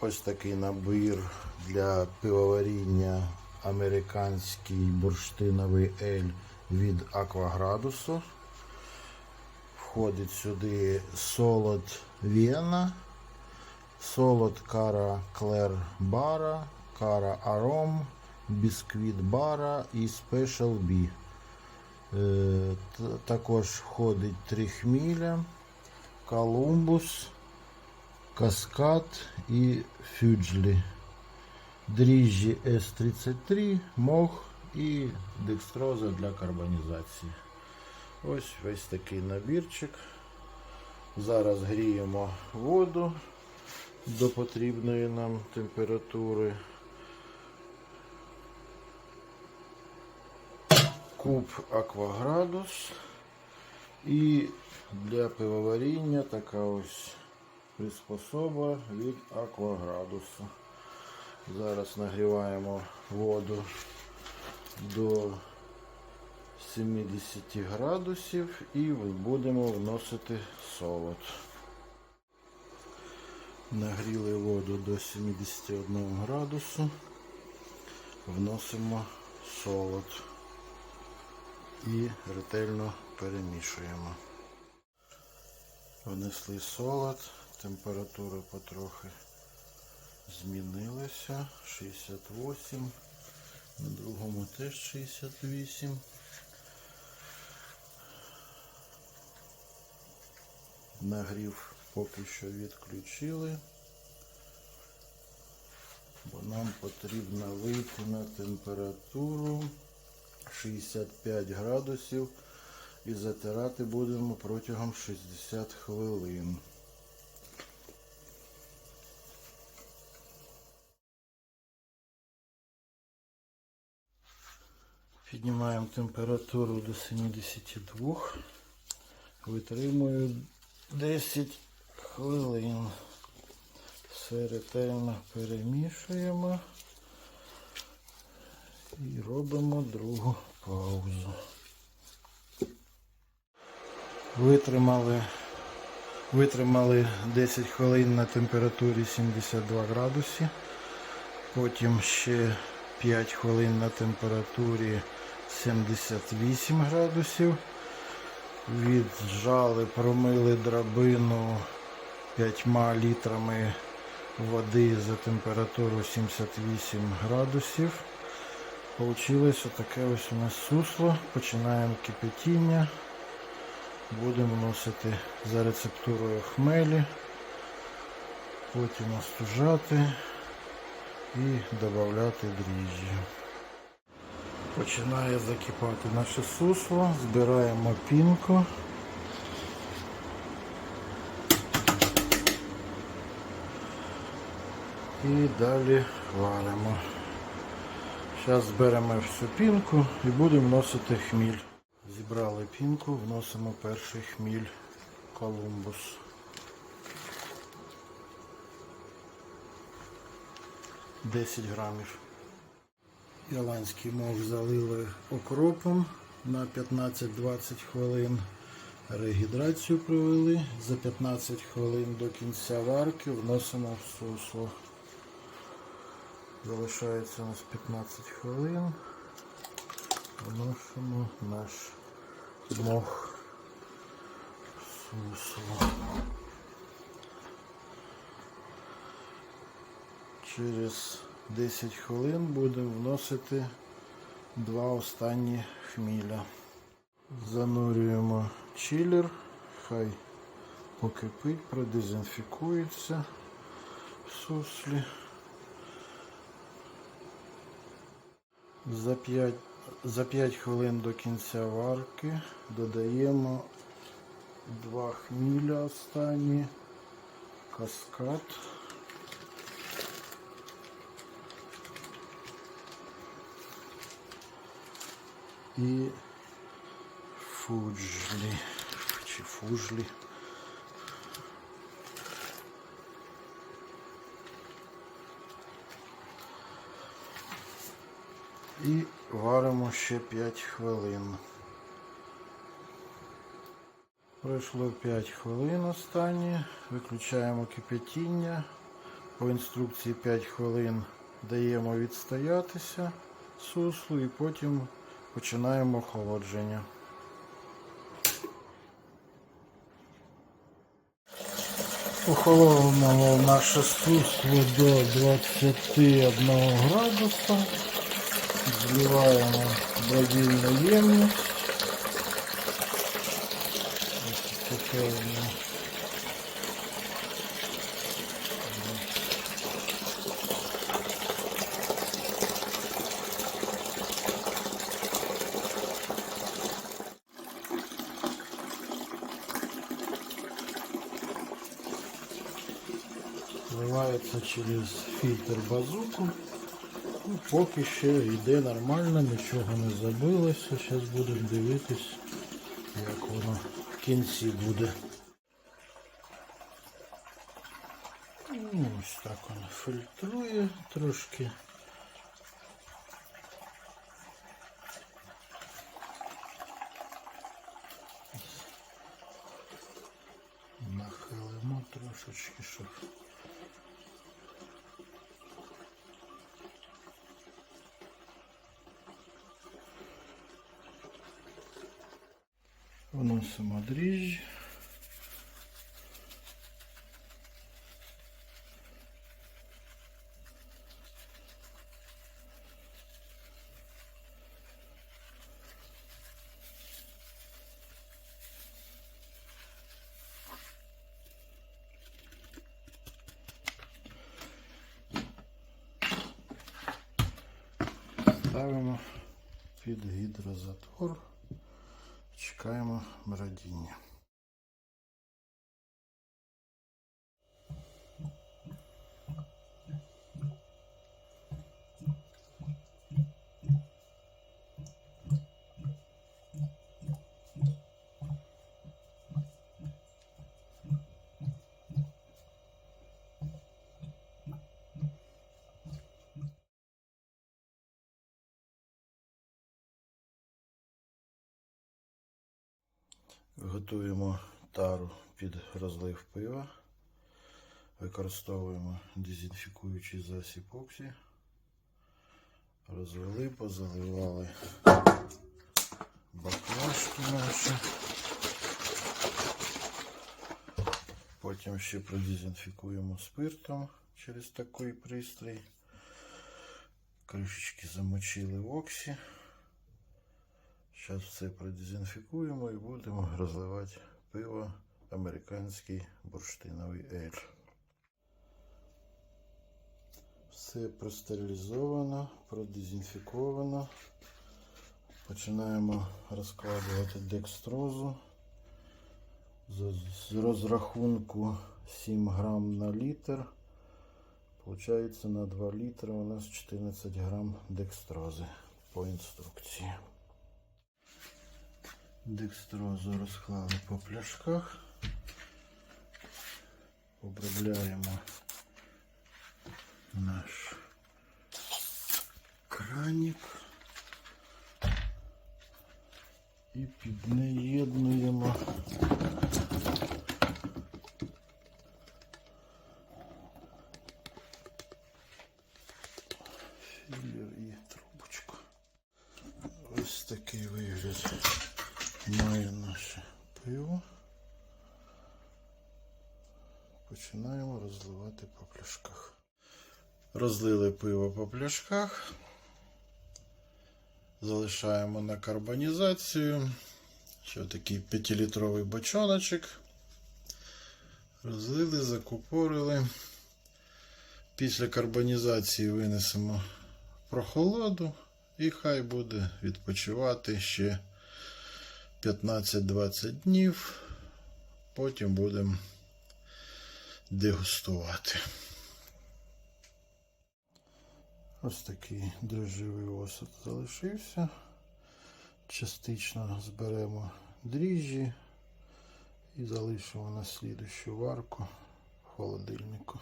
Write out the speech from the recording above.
Ось такий набір для пивоваріння американський бурштиновий ель від Акваградусу. Входить сюди солод Віена, солод Кара Клер Бара, Кара Аром, бісквіт Бара і Спешл Бі. Е, Також входить 3 хміля, Колумбус, Каскад і Фюджлі. Дріжджі С33, мох і декстроза для карбонізації. Ось весь такий набірчик. Зараз гріємо воду до потрібної нам температури. Куб Акваградус. І для пивоваріння така ось приспособа від Акваградусу. Зараз нагріваємо воду до 70 градусів і будемо вносити солод. Нагріли воду до 71 градусу, вносимо солод і ретельно перемішуємо. Внесли солод, температура потрохи змінилася. 68, на другому теж 68. Нагрів поки що відключили, бо нам потрібно вийти на температуру 65 градусів і затирати будемо протягом 60 хвилин. Піднімаємо температуру до 72. Витримую 10 хвилин. Все ретельно перемішуємо і робимо другу паузу. Витримали, витримали 10 хвилин на температурі 72 градуси. Потім ще 5 хвилин на температурі 78 градусів. Віджали, промили драбину 5 літрами води за температуру 78 градусів. Получилось отаке ось у нас сусло. Починаємо кипятіння. Будемо вносити за рецептурою хмелі, потім остужати і додати дріжджі. Починає закипати наше сусло, збираємо пінку. І далі варимо. Зараз зберемо всю пінку і будемо вносити хміль. Зібрали пінку, вносимо перший хміль Колумбус. Десять грамів. Ірландський мох залили окропом на 15-20 хвилин. Регідрацію провели. За 15 хвилин до кінця варки вносимо в сусло. Залишається у нас 15 хвилин. Вносимо наш мох в сусло. Через 10 хвилин будемо вносити два останні хміля. Занурюємо чилер, хай покипить, продезінфікується в суслі. За 5, за 5 хвилин до кінця варки додаємо два хміля останні, каскад. І фуджлі чи фужлі. І варимо ще 5 хвилин. Пройшло 5 хвилин останні. Виключаємо кипятіння, По інструкції 5 хвилин даємо відстоятися суслу і потім починаємо охолодження. Охолонуло наше сусло до 21 градуса. Зливаємо бродильну ємність. Ось таке через фільтр базуку. Ну, поки ще йде нормально, нічого не забилося. Зараз будемо дивитись, як воно в кінці буде. Ну, Ось так воно фільтрує трошки. Нахилимо трошечки, щоб Вносимо дріжджі. Ставимо під гідрозатвор. Чекаємо бродіння. Готуємо тару під розлив пива. Використовуємо дезінфікуючий засіб оксі. Розвели, позаливали баклажки наші. Потім ще продезінфікуємо спиртом через такий пристрій. Кришечки замочили в оксі. Зараз все продезінфікуємо і будемо розливати пиво американський бурштиновий ель. Все простерилізовано, продезінфіковано. Починаємо розкладувати декстрозу. З, розрахунку 7 грам на літр. Получається на 2 літри у нас 14 грам декстрози по інструкції. Декстрозу розклали по пляшках. Обробляємо наш краник і піднеєднуємо філер і трубочку. Ось такий вигляд має наше пиво. Починаємо розливати по пляшках. Розлили пиво по пляшках. Залишаємо на карбонізацію. Ще такий 5-літровий бочоночок. Розлили, закупорили. Після карбонізації винесемо прохолоду і хай буде відпочивати ще 15-20 днів. Потім будемо дегустувати. Ось такий дрожжевий осад залишився. Частично зберемо дріжджі і залишимо на слідущу варку в холодильнику.